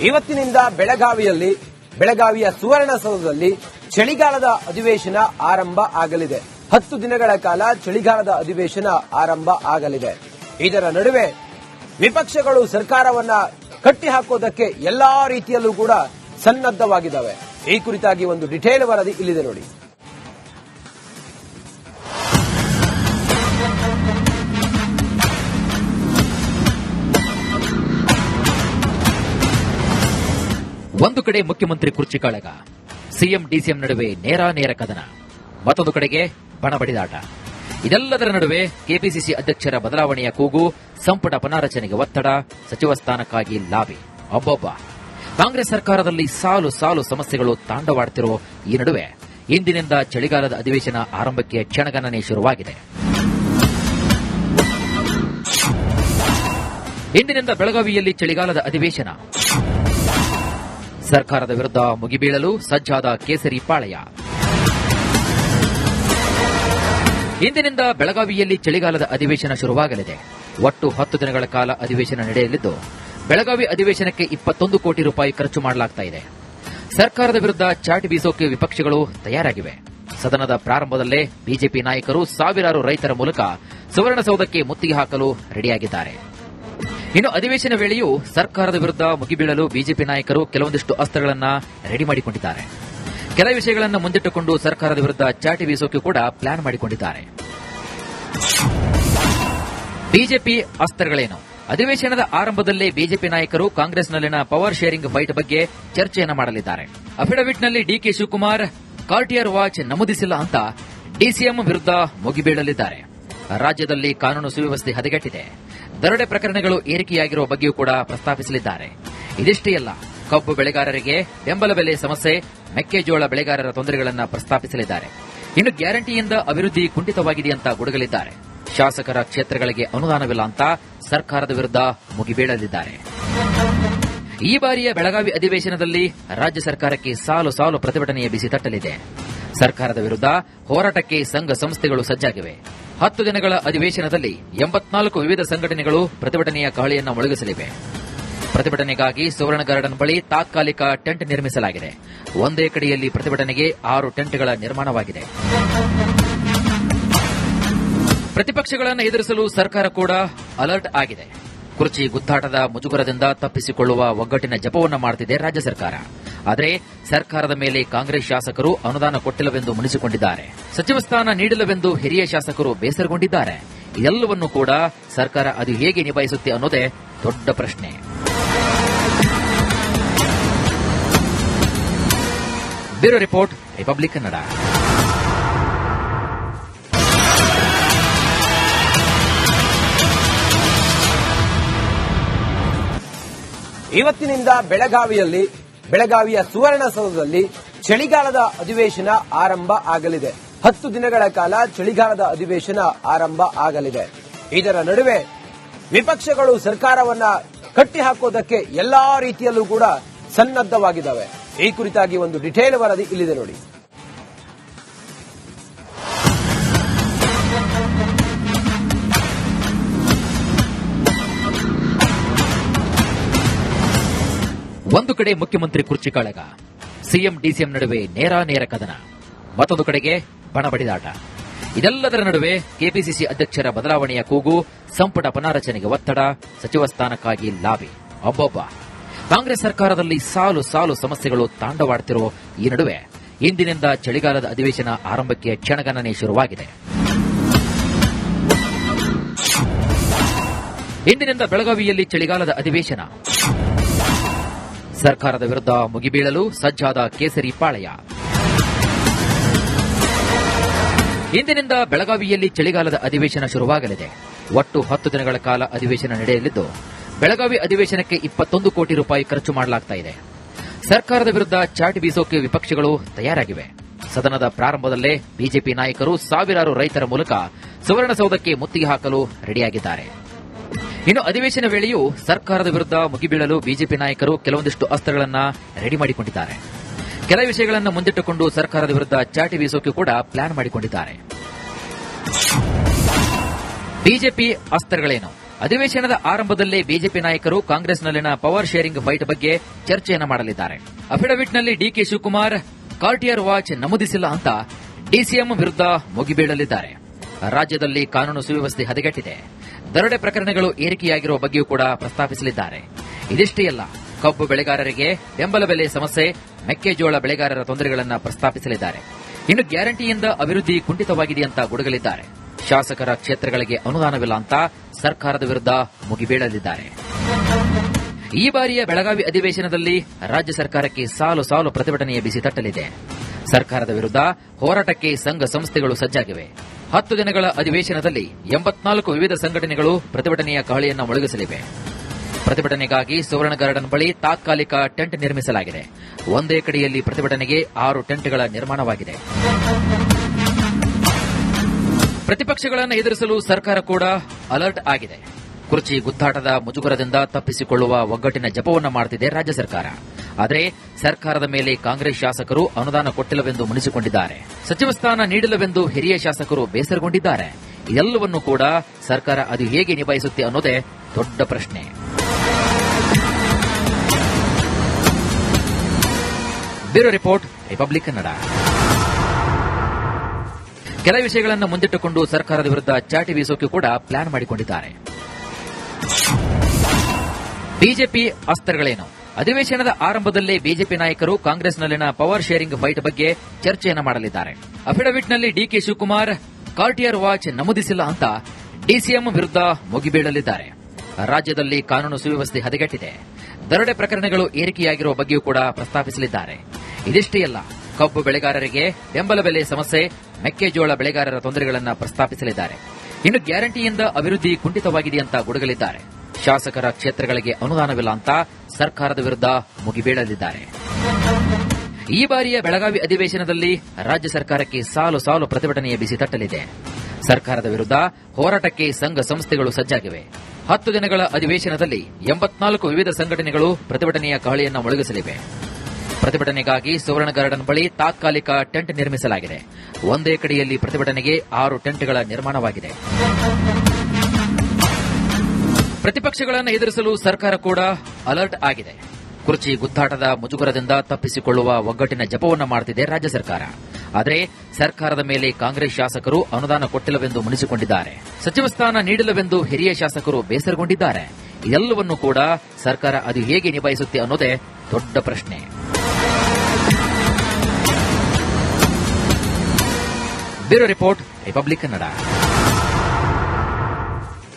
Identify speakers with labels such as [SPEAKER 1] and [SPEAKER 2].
[SPEAKER 1] ಇವತ್ತಿನಿಂದ ಬೆಳಗಾವಿಯಲ್ಲಿ, ಬೆಳಗಾವಿಯ ಸುವರ್ಣಸೌಧದಲ್ಲಿ ಚಳಿಗಾಲದ ಅಧಿವೇಶನ ಆರಂಭ ಆಗಲಿದೆ. ಹತ್ತು ದಿನಗಳ ಕಾಲ ಚಳಿಗಾಲದ ಅಧಿವೇಶನ ಆರಂಭ ಆಗಲಿದೆ. ಇದರ ನಡುವೆ ವಿಪಕ್ಷಗಳು ಸರ್ಕಾರವನ್ನ ಕಟ್ಟಿಹಾಕೋದಕ್ಕೆ ಎಲ್ಲಾ ರೀತಿಯಲ್ಲೂ ಕೂಡ ಸನ್ನದ್ಧವಾಗಿದ್ದಾವೆ. ಈ ಕುರಿತಾಗಿ ಒಂದು ಡಿಟೇಲ್ ವರದಿ ಇಲ್ಲಿದೆ ನೋಡಿ.
[SPEAKER 2] ಕಡೆ ಮುಖ್ಯಮಂತ್ರಿ ಕುರ್ಚಿ ಕಾಳಗ. ಸಿಎಂ, ಡಿಸಿಎಂ ನಡುವೆ ನೇರ ನೇರ ಕದನ. ಮತ್ತೊಂದು ಕಡೆಗೆ ಬಣ ಬಡಿದಾಟ. ಇದೆಲ್ಲದರ ನಡುವೆ ಕೆಪಿಸಿಸಿ ಅಧ್ಯಕ್ಷರ ಬದಲಾವಣೆಯ ಕೂಗು, ಸಂಪುಟ ಪುನಾರಚನೆಗೆ ಒತ್ತಡ, ಸಚಿವ ಸ್ಥಾನಕ್ಕಾಗಿ ಲಾಬಿ. ಒಬ್ಬೊಬ್ಬ ಕಾಂಗ್ರೆಸ್ ಸರ್ಕಾರದಲ್ಲಿ ಸಾಲು ಸಾಲು ಸಮಸ್ಯೆಗಳು ತಾಂಡವಾಡ್ತಿರೋ ಈ ನಡುವೆ ಇಂದಿನಿಂದ ಚಳಿಗಾಲದ ಅಧಿವೇಶನ ಆರಂಭಕ್ಕೆ ಕ್ಷಣಗಣನೆ ಶುರುವಾಗಿದೆ. ಇಂದಿನಿಂದ ಬೆಳಗಾವಿಯಲ್ಲಿ ಚಳಿಗಾಲದ ಅಧಿವೇಶನ. ಸರ್ಕಾರದ ವಿರುದ್ಧ ಮುಗಿಬೀಳಲು ಸಜ್ಜಾದ ಕೇಸರಿ ಪಾಳಯ. ಇಂದಿನಿಂದ ಬೆಳಗಾವಿಯಲ್ಲಿ ಚಳಿಗಾಲದ ಅಧಿವೇಶನ ಶುರುವಾಗಲಿದೆ. ಒಟ್ಟು ಹತ್ತು ದಿನಗಳ ಕಾಲ ಅಧಿವೇಶನ ನಡೆಯಲಿದ್ದು, ಬೆಳಗಾವಿ ಅಧಿವೇಶನಕ್ಕೆ ಇಪ್ಪತ್ತೊಂದು ಕೋಟಿ ರೂಪಾಯಿ ಖರ್ಚು ಮಾಡಲಾಗ್ತಾ ಇದೆ. ಸರ್ಕಾರದ ವಿರುದ್ಧ ಚಾಟ್ ಬೀಸೋಕೆ ವಿಪಕ್ಷಗಳು ತಯಾರಾಗಿವೆ. ಸದನದ ಪ್ರಾರಂಭದಲ್ಲೇ ಬಿಜೆಪಿ ನಾಯಕರು ಸಾವಿರಾರು ರೈತರ ಮೂಲಕ ಸುವರ್ಣಸೌಧಕ್ಕೆ ಮುತ್ತಿಗೆ ಹಾಕಲು ರೆಡಿಯಾಗಿದ್ದಾರೆ. ಇನ್ನು ಅಧಿವೇಶನ ವೇಳೆಯೂ ಸರ್ಕಾರದ ವಿರುದ್ಧ ಮುಗಿಬೀಳಲು ಬಿಜೆಪಿ ನಾಯಕರು ಕೆಲವೊಂದಿಷ್ಟು ಅಸ್ತ್ರಗಳನ್ನು ರೆಡಿ ಮಾಡಿಕೊಂಡಿದ್ದಾರೆ. ಕೆಲ ವಿಷಯಗಳನ್ನು ಮುಂದಿಟ್ಟುಕೊಂಡು ಸರ್ಕಾರದ ವಿರುದ್ಧ ಚಾಟಿ ಬೀಸೋಕೆ ಕೂಡ ಪ್ಲಾನ್ ಮಾಡಿಕೊಂಡಿದ್ದಾರೆ. ಬಿಜೆಪಿ ಅಸ್ತ್ರಗಳೇನು? ಅಧಿವೇಶನದ ಆರಂಭದಲ್ಲೇ ಬಿಜೆಪಿ ನಾಯಕರು ಕಾಂಗ್ರೆಸ್ನಲ್ಲಿನ ಪವರ್ ಶೇರಿಂಗ್ ಫೈಟ್ ಬಗ್ಗೆ ಚರ್ಚೆಯನ್ನು ಮಾಡಲಿದ್ದಾರೆ. ಅಫಿಡವಿಟ್ನಲ್ಲಿ ಡಿಕೆ ಶಿವಕುಮಾರ್ ಕಾರ್ಟಿಯರ್ ವಾಚ್ ನಮೂದಿಸಿಲ್ಲ ಅಂತ ಡಿಸಿಎಂ ವಿರುದ್ಧ ಮುಗಿಬೀಳಲಿದ್ದಾರೆ. ರಾಜ್ಯದಲ್ಲಿ ಕಾನೂನು ಸುವ್ಯವಸ್ಥೆ ಹದಗೆಟ್ಟಿದೆ. ದರೋಡೆ ಪ್ರಕರಣಗಳು ಏರಿಕೆಯಾಗಿರುವ ಬಗ್ಗೆಯೂ ಕೂಡ ಪ್ರಸ್ತಾಪಿಸಲಿದ್ದಾರೆ. ಇದಿಷ್ಟೇ ಅಲ್ಲ, ಕಬ್ಬು ಬೆಳೆಗಾರರಿಗೆ ಬೆಂಬಲ ಬೆಲೆ ಸಮಸ್ಯೆ, ಮೆಕ್ಕೆಜೋಳ ಬೆಳೆಗಾರರ ತೊಂದರೆಗಳನ್ನು ಪ್ರಸ್ತಾಪಿಸಲಿದ್ದಾರೆ. ಇನ್ನು ಗ್ಯಾರಂಟಿಯಿಂದ ಅಭಿವೃದ್ಧಿ ಕುಂಠಿತವಾಗಿದೆ ಅಂತ ಗುಡುಗಲಿದ್ದಾರೆ. ಶಾಸಕರ ಕ್ಷೇತ್ರಗಳಿಗೆ ಅನುದಾನವಿಲ್ಲ ಅಂತ ಸರ್ಕಾರದ ವಿರುದ್ಧ ಮುಗಿಬೀಳಲಿದ್ದಾರೆ. ಈ ಬಾರಿಯ ಬೆಳಗಾವಿ ಅಧಿವೇಶನದಲ್ಲಿ ರಾಜ್ಯ ಸರ್ಕಾರಕ್ಕೆ ಸಾಲು ಸಾಲು ಪ್ರತಿಭಟನೆಯ ಬಿಸಿ ತಟ್ಟಲಿದೆ. ಸರ್ಕಾರದ ವಿರುದ್ಧ ಹೋರಾಟಕ್ಕೆ ಸಂಘ ಸಂಸ್ಥೆಗಳು ಸಜ್ಜಾಗಿವೆ. ಹತ್ತು ದಿನಗಳ ಅಧಿವೇಶನದಲ್ಲಿ ಎಂಬತ್ನಾಲ್ಕು ವಿವಿಧ ಸಂಘಟನೆಗಳು ಪ್ರತಿಭಟನೆಯ ಕಹಳೆಯನ್ನು ಮೊಳಗಿಸಲಿವೆ. ಪ್ರತಿಭಟನೆಗಾಗಿ ಸುವರ್ಣ ಗಾರ್ಡನ್ ಬಳಿ ತಾತ್ಕಾಲಿಕ ಟೆಂಟ್ ನಿರ್ಮಿಸಲಾಗಿದೆ. ಒಂದೇ ಕಡೆಯಲ್ಲಿ ಪ್ರತಿಭಟನೆಗೆ ಆರು ಟೆಂಟ್ಗಳ ನಿರ್ಮಾಣವಾಗಿದೆ. ಪ್ರತಿಪಕ್ಷಗಳನ್ನು ಎದುರಿಸಲು ಸರ್ಕಾರ ಕೂಡ ಅಲರ್ಟ್ ಆಗಿದೆ. ಕುರ್ಚಿ ಗುದ್ದಾಟದ ಮುಜುಗರದಿಂದ ತಪ್ಪಿಸಿಕೊಳ್ಳುವ ಒಗ್ಗಟ್ಟಿನ ಜಪವನ್ನು ಮಾಡುತ್ತಿದೆ ರಾಜ್ಯ ಸರ್ಕಾರ. ಆದರೆ ಸರ್ಕಾರದ ಮೇಲೆ ಕಾಂಗ್ರೆಸ್ ಶಾಸಕರು ಅನುದಾನ ಕೊಟ್ಟಿಲ್ಲವೆಂದು ಮುನಿಸಿಕೊಂಡಿದ್ದಾರೆ. ಸಚಿವ ಸ್ಥಾನ ನೀಡಿಲ್ಲವೆಂದು ಹಿರಿಯ ಶಾಸಕರು ಬೇಸರಗೊಂಡಿದ್ದಾರೆ. ಎಲ್ಲವನ್ನೂ ಕೂಡ ಸರ್ಕಾರ ಅದು ಹೇಗೆ ನಿಭಾಯಿಸುತ್ತೆ ಅನ್ನೋದೇ ದೊಡ್ಡ ಪ್ರಶ್ನೆ. Bureau report, Republic Kannada.
[SPEAKER 1] ಇವತ್ತಿನಿಂದ ಬೆಳಗಾವಿಯಲ್ಲಿ, ಬೆಳಗಾವಿಯ ಸುವರ್ಣಸೌಧದಲ್ಲಿ ಚಳಿಗಾಲದ ಅಧಿವೇಶನ ಆರಂಭ ಆಗಲಿದೆ. ಹತ್ತು ದಿನಗಳ ಕಾಲ ಚಳಿಗಾಲದ ಅಧಿವೇಶನ ಆರಂಭ ಆಗಲಿದೆ. ಇದರ ನಡುವೆ ವಿಪಕ್ಷಗಳು ಸರ್ಕಾರವನ್ನ ಕಟ್ಟಿಹಾಕೋದಕ್ಕೆ ಎಲ್ಲಾ ರೀತಿಯಲ್ಲೂ ಕೂಡ ಸನ್ನದ್ಧವಾಗಿದ್ದಾವೆ. ಈ ಕುರಿತಾಗಿ ಒಂದು ಡಿಟೇಲ್ ವರದಿ ಇಲ್ಲಿದೆ ನೋಡಿ.
[SPEAKER 2] ಕಡೆ ಮುಖ್ಯಮಂತ್ರಿ ಕುರ್ಚಿ ಕಾಳಗ. ಸಿಎಂ, ಡಿಸಿಎಂ ನಡುವೆ ನೇರ ನೇರ ಕದನ. ಮತ್ತೊಂದು ಕಡೆಗೆ ಬಣ ಬಡಿದಾಟ. ಇದೆಲ್ಲದರ ನಡುವೆ ಕೆಪಿಸಿಸಿ ಅಧ್ಯಕ್ಷರ ಬದಲಾವಣೆಯ ಕೂಗು, ಸಂಪುಟ ಪುನಾರಚನೆಗೆ ಒತ್ತಡ, ಸಚಿವ ಸ್ಥಾನಕ್ಕಾಗಿ ಲಾಬಿ. ಒಬ್ಬೊಬ್ಬ ಕಾಂಗ್ರೆಸ್ ಸರ್ಕಾರದಲ್ಲಿ ಸಾಲು ಸಾಲು ಸಮಸ್ಯೆಗಳು ತಾಂಡವಾಡ್ತಿರೋ ಈ ನಡುವೆ ಇಂದಿನಿಂದ ಚಳಿಗಾಲದ ಅಧಿವೇಶನ ಆರಂಭಕ್ಕೆ ಕ್ಷಣಗಣನೆ ಶುರುವಾಗಿದೆ. ಇಂದಿನಿಂದ ಬೆಳಗಾವಿಯಲ್ಲಿ ಚಳಿಗಾಲದ ಅಧಿವೇಶನ. ಸರ್ಕಾರದ ವಿರುದ್ಧ ಮುಗಿಬೀಳಲು ಸಜ್ಜಾದ ಕೇಸರಿ ಪಾಳಯ. ಇಂದಿನಿಂದ ಬೆಳಗಾವಿಯಲ್ಲಿ ಚಳಿಗಾಲದ ಅಧಿವೇಶನ ಶುರುವಾಗಲಿದೆ. ಒಟ್ಟು ಹತ್ತು ದಿನಗಳ ಕಾಲ ಅಧಿವೇಶನ ನಡೆಯಲಿದ್ದು, ಬೆಳಗಾವಿ ಅಧಿವೇಶನಕ್ಕೆ ಇಪ್ಪತ್ತೊಂದು ಕೋಟಿ ರೂಪಾಯಿ ಖರ್ಚು ಮಾಡಲಾಗ್ತಾ ಇದೆ. ಸರ್ಕಾರದ ವಿರುದ್ಧ ಚಾಟಿ ಬೀಸೋಕೆ ವಿಪಕ್ಷಗಳು ತಯಾರಾಗಿವೆ. ಸದನದ ಪ್ರಾರಂಭದಲ್ಲೇ ಬಿಜೆಪಿ ನಾಯಕರು ಸಾವಿರಾರು ರೈತರ ಮೂಲಕ ಸುವರ್ಣಸೌಧಕ್ಕೆ ಮುತ್ತಿಗೆ ಹಾಕಲು ರೆಡಿಯಾಗಿದ್ದಾರೆ. ಇನ್ನು ಅಧಿವೇಶನ ವೇಳೆಯೂ ಸರ್ಕಾರದ ವಿರುದ್ಧ ಮುಗಿಬೀಳಲು ಬಿಜೆಪಿ ನಾಯಕರು ಕೆಲವೊಂದಿಷ್ಟು ಅಸ್ತ್ರಗಳನ್ನು ರೆಡಿ ಮಾಡಿಕೊಂಡಿದ್ದಾರೆ. ಕೆಲ ವಿಷಯಗಳನ್ನು ಮುಂದಿಟ್ಟುಕೊಂಡು ಸರ್ಕಾರದ ವಿರುದ್ಧ ಚಾಟಿ ಬೀಸೋಕೆ ಕೂಡ ಪ್ಲಾನ್ ಮಾಡಿಕೊಂಡಿದ್ದಾರೆ. ಬಿಜೆಪಿ ಅಸ್ತ್ರಗಳೇನು? ಅಧಿವೇಶನದ ಆರಂಭದಲ್ಲೇ ಬಿಜೆಪಿ ನಾಯಕರು ಕಾಂಗ್ರೆಸ್ನಲ್ಲಿನ ಪವರ್ ಶೇರಿಂಗ್ ಫೈಟ್ ಬಗ್ಗೆ ಚರ್ಚೆಯನ್ನು ಮಾಡಲಿದ್ದಾರೆ. ಅಫಿಡವಿಟ್ನಲ್ಲಿ ಡಿಕೆ ಶಿವಕುಮಾರ್ ಕಾರ್ಟಿಯರ್ ವಾಚ್ ನಮೂದಿಸಿಲ್ಲ ಅಂತ ಡಿಸಿಎಂ ವಿರುದ್ಧ ಮುಗಿಬೀಳಲಿದ್ದಾರೆ. ರಾಜ್ಯದಲ್ಲಿ ಕಾನೂನು ಸುವ್ಯವಸ್ಥೆ ಹದಗೆಟ್ಟಿದೆ. ದರೋಡೆ ಪ್ರಕರಣಗಳು ಏರಿಕೆಯಾಗಿರುವ ಬಗ್ಗೆಯೂ ಕೂಡ ಪ್ರಸ್ತಾಪಿಸಲಿದ್ದಾರೆ. ಇದಿಷ್ಟೇ ಅಲ್ಲ, ಕಬ್ಬು ಬೆಳೆಗಾರರಿಗೆ ಬೆಂಬಲ ಬೆಲೆ ಸಮಸ್ಯೆ, ಮೆಕ್ಕೆಜೋಳ ಬೆಳೆಗಾರರ ತೊಂದರೆಗಳನ್ನು ಪ್ರಸ್ತಾಪಿಸಲಿದ್ದಾರೆ. ಇನ್ನು ಗ್ಯಾರಂಟಿಯಿಂದ ಅಭಿವೃದ್ಧಿ ಕುಂಠಿತವಾಗಿದೆ ಅಂತ ಗುಡುಗಲಿದ್ದಾರೆ. ಶಾಸಕರ ಕ್ಷೇತ್ರಗಳಿಗೆ ಅನುದಾನವಿಲ್ಲ ಅಂತ ಸರ್ಕಾರದ ವಿರುದ್ಧ ಮುಗಿಬೀಳಲಿದ್ದಾರೆ. ಈ ಬಾರಿಯ ಬೆಳಗಾವಿ ಅಧಿವೇಶನದಲ್ಲಿ ರಾಜ್ಯ ಸರ್ಕಾರಕ್ಕೆ ಸಾಲು ಸಾಲು ಪ್ರತಿಭಟನೆಯ ಬಿಸಿ ತಟ್ಟಲಿದೆ. ಸರ್ಕಾರದ ವಿರುದ್ಧ ಹೋರಾಟಕ್ಕೆ ಸಂಘ ಸಂಸ್ಥೆಗಳು ಸಜ್ಜಾಗಿವೆ. ಹತ್ತು ದಿನಗಳ ಅಧಿವೇಶನದಲ್ಲಿ ಎಂಬತ್ನಾಲ್ಕು ವಿವಿಧ ಸಂಘಟನೆಗಳು ಪ್ರತಿಭಟನೆಯ ಗಾಳಿಯನ್ನು ಮೊಳಗಿಸಲಿವೆ. ಪ್ರತಿಭಟನೆಗಾಗಿ ಸುವರ್ಣ ಗಾರ್ಡನ್ ಬಳಿ ತಾತ್ಕಾಲಿಕ ಟೆಂಟ್ ನಿರ್ಮಿಸಲಾಗಿದೆ. ಒಂದೇ ಕಡೆಯಲ್ಲಿ ಪ್ರತಿಭಟನೆಗೆ ಆರು ಟೆಂಟ್ಗಳ ನಿರ್ಮಾಣವಾಗಿದೆ. ಪ್ರತಿಪಕ್ಷಗಳನ್ನು ಎದುರಿಸಲು ಸರ್ಕಾರ ಕೂಡ ಅಲರ್ಟ್ ಆಗಿದೆ. ಕುರ್ಚಿ ಗುದ್ದಾಟದ ಮುಜುಗರದಿಂದ ತಪ್ಪಿಸಿಕೊಳ್ಳುವ ಒಗ್ಗಟ್ಟಿನ ಜಪವನ್ನು ಮಾಡುತ್ತಿದೆ ರಾಜ್ಯ ಸರ್ಕಾರ. ಆದರೆ ಸರ್ಕಾರದ ಮೇಲೆ ಕಾಂಗ್ರೆಸ್ ಶಾಸಕರು ಅನುದಾನ ಕೊಟ್ಟಿಲ್ಲವೆಂದು ಮುನಿಸಿಕೊಂಡಿದ್ದಾರೆ ಸಚಿವ ಸ್ಥಾನ ನೀಡಿಲ್ಲವೆಂದು ಹಿರಿಯ ಶಾಸಕರು ಬೇಸರಗೊಂಡಿದ್ದಾರೆ. ಎಲ್ಲವನ್ನೂ ಕೂಡ ಸರ್ಕಾರ ಅದು ಹೇಗೆ ನಿಭಾಯಿಸುತ್ತೆ ಅನ್ನೋದೇ ದೊಡ್ಡ ಪ್ರಶ್ನೆ. ಬ್ಯೂರೋ ರಿಪೋರ್ಟ್ ರಿಪಬ್ಲಿಕ್ ಕನ್ನಡ ಕೆಲ ವಿಷಯಗಳನ್ನು ಮುಂದಿಟ್ಟುಕೊಂಡು ಸರ್ಕಾರದ ವಿರುದ್ಧ ಚಾಟಿ ಬೀಸೋಕೆ ಕೂಡ ಪ್ಲಾನ್ ಮಾಡಿಕೊಂಡಿದ್ದಾರೆ. ಬಿಜೆಪಿ ಅಸ್ತ್ರಗಳೇನು ಅಧಿವೇಶನದ ಆರಂಭದಲ್ಲೇ ಬಿಜೆಪಿ ನಾಯಕರು ಕಾಂಗ್ರೆಸ್ನಲ್ಲಿನ ಪವರ್ ಶೇರಿಂಗ್ ಫೈಟ್ ಬಗ್ಗೆ ಚರ್ಚೆಯನ್ನು ಮಾಡಲಿದ್ದಾರೆ. ಅಫಿಡವಿಟ್ನಲ್ಲಿ ಡಿಕೆ ಶಿವಕುಮಾರ್, ಕಾರ್ಟಿಯರ್ ವಾಚ್ ನಮೂದಿಸಿಲ್ಲ ಅಂತ ಡಿಸಿಎಂ ವಿರುದ್ಧ ಮುಗಿಬೀಳಲಿದ್ದಾರೆ. ರಾಜ್ಯದಲ್ಲಿ ಕಾನೂನು ಸುವ್ಯವಸ್ಥೆ ಹದಗೆಟ್ಟಿದೆ. ದರೋಡೆ ಪ್ರಕರಣಗಳು ಏರಿಕೆಯಾಗಿರುವ ಬಗ್ಗೆಯೂ ಕೂಡ ಪ್ರಸ್ತಾಪಿಸಲಿದ್ದಾರೆ. ಇದಿಷ್ಟೇ ಅಲ್ಲ, ಕಬ್ಬು ಬೆಳೆಗಾರರಿಗೆ ಬೆಂಬಲ ಬೆಲೆ ಸಮಸ್ಯೆ, ಮೆಕ್ಕೆಜೋಳ ಬೆಳೆಗಾರರ ತೊಂದರೆಗಳನ್ನು ಪ್ರಸ್ತಾಪಿಸಲಿದ್ದಾರೆ. ಇನ್ನು ಗ್ಯಾರಂಟಿಯಿಂದ ಅಭಿವೃದ್ಧಿ ಕುಂಠಿತವಾಗಿದೆ ಅಂತ ಗುಡುಗಲಿದ್ದಾರೆ. ಶಾಸಕರ ಕ್ಷೇತ್ರಗಳಿಗೆ ಅನುದಾನವಿಲ್ಲ ಅಂತ ಸರ್ಕಾರದ ವಿರುದ್ಧ ಮುಗಿಬೀಳಲಿದ್ದಾರೆ. ಈ ಬಾರಿಯ ಬೆಳಗಾವಿ ಅಧಿವೇಶನದಲ್ಲಿ ರಾಜ್ಯ ಸರ್ಕಾರಕ್ಕೆ ಸಾಲು ಸಾಲು ಪ್ರತಿಭಟನೆಯ ಬಿಸಿ ತಟ್ಟಲಿದೆ. ಸರ್ಕಾರದ ವಿರುದ್ಧ ಹೋರಾಟಕ್ಕೆ ಸಂಘ ಸಂಸ್ಥೆಗಳು ಸಜ್ಜಾಗಿವೆ. ಹತ್ತು ದಿನಗಳ ಅಧಿವೇಶನದಲ್ಲಿ ಎಂಬತ್ನಾಲ್ಕು ವಿವಿಧ ಸಂಘಟನೆಗಳು ಪ್ರತಿಭಟನೆಯ ಕಹಳೆಯನ್ನು ಮೊಳಗಿಸಲಿವೆ. ಪ್ರತಿಭಟನೆಗಾಗಿ ಸುವರ್ಣ ಗಾರ್ಡನ್ ಬಳಿ ತಾತ್ಕಾಲಿಕ ಟೆಂಟ್ ನಿರ್ಮಿಸಲಾಗಿದೆ. ಒಂದೇ ಕಡೆಯಲ್ಲಿ ಪ್ರತಿಭಟನೆಗೆ ಆರು ಟೆಂಟ್ಗಳ ನಿರ್ಮಾಣವಾಗಿದೆ. ಪ್ರತಿಪಕ್ಷಗಳನ್ನು ಎದುರಿಸಲು ಸರ್ಕಾರ ಕೂಡ ಅಲರ್ಟ್ ಆಗಿದೆ. ಕುರ್ಚಿ ಗುದ್ದಾಟದ ಮುಜುಗರದಿಂದ ತಪ್ಪಿಸಿಕೊಳ್ಳುವ ಒಗ್ಗಟ್ಟಿನ ಜಪವನ್ನು ಮಾಡುತ್ತಿದೆ ರಾಜ್ಯ ಸರ್ಕಾರ. ಆದರೆ ಸರ್ಕಾರದ ಮೇಲೆ ಕಾಂಗ್ರೆಸ್ ಶಾಸಕರು ಅನುದಾನ ಕೊಟ್ಟಿಲ್ಲವೆಂದು ಮುನಿಸಿಕೊಂಡಿದ್ದಾರೆ. ಸಚಿವ ಸ್ಥಾನ ನೀಡಿಲ್ಲವೆಂದು ಹಿರಿಯ ಶಾಸಕರು ಬೇಸರಗೊಂಡಿದ್ದಾರೆ. ಎಲ್ಲವನ್ನೂ ಕೂಡ ಸರ್ಕಾರ ಅದು ಹೇಗೆ ನಿಭಾಯಿಸುತ್ತೆ ಅನ್ನೋದೇ ದೊಡ್ಡ ಪ್ರಶ್ನೆ. Bureau report, Republic Kannada.